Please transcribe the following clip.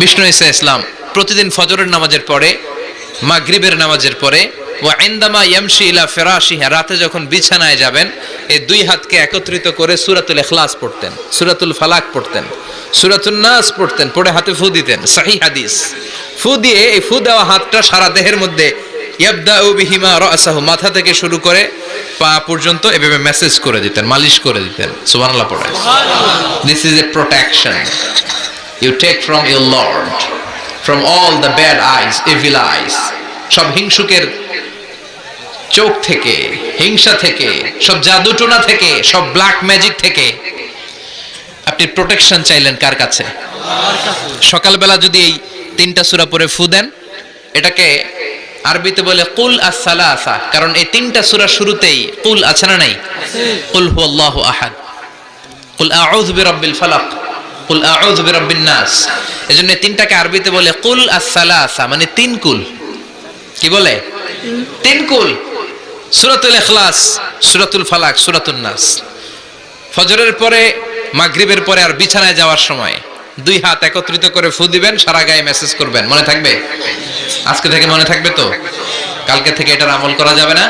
বিষ্ণু ইসা ইসলাম প্রতিদিন ফজরের নামাজের পরে মাগরিবের নামাজের পরে ও আইন্দামা ইয়ামশি ইলা ফেরাশিহা রাতে যখন বিছানায় যাবেন এই দুই হাতকে একত্রিত করে সুরাতুল ইখলাস পড়তেন সুরাতুল ফালাক পড়তেন সুরাতুল নাস পড়তেন পড়ে হাতে ফু দিতেন সহিহ হাদিস। ফু দিয়ে এই ফু দেওয়া হাতটা সারা দেহের মধ্যে ইয়াবদাউ বিহিমা রাসাহু মাথা থেকে শুরু করে পা পর্যন্ত এভাবে মেসেজ করে দিতেন মালিশ করে দিতেন সুবহানাল্লাহ পড়ে। This is a protection you take from your lord from all the bad eyes evil eyes সব হিংসুকের চোখ থেকে, হিংসা থেকে, সব জাদুটোনা থেকে, সব ব্ল্যাক ম্যাজিক থেকে আপনি প্রোটেকশন চাইলেন কার কাছে? সকালবেলা যদি এই তিনটা সূরা পরে ফু দেন, এটাকে আরবিতে বলে কুল আসালা আসসালাসা, কারণ এই তিনটা সূরা শুরুতেই কুল আছে না নাই? কুল হুয়াল্লাহু আহাদ। কুল আউযু বিরাব্বিল ফালাক। কুল আউযু বিরাব্বিন নাস। এজন্য তিনটাকে আরবিতে বলে কুল আসসালাসা মানে তিন কুল। কি বলে? তিন কুল। সূরাতুল ইখলাস, সূরাতুল ফালাক, সূরাতুন নাস। ফজরের পরে, মাগরিবের পরে আর বিছানায় যাওয়ার সময় দুই হাত একত্রিত করে ফু দিবেন, সারা গায়ে মেসেজ করবেন। মনে থাকবে? আজকে থেকে মনে থাকবে তো? কালকে থেকে এটার আমল করা যাবে না?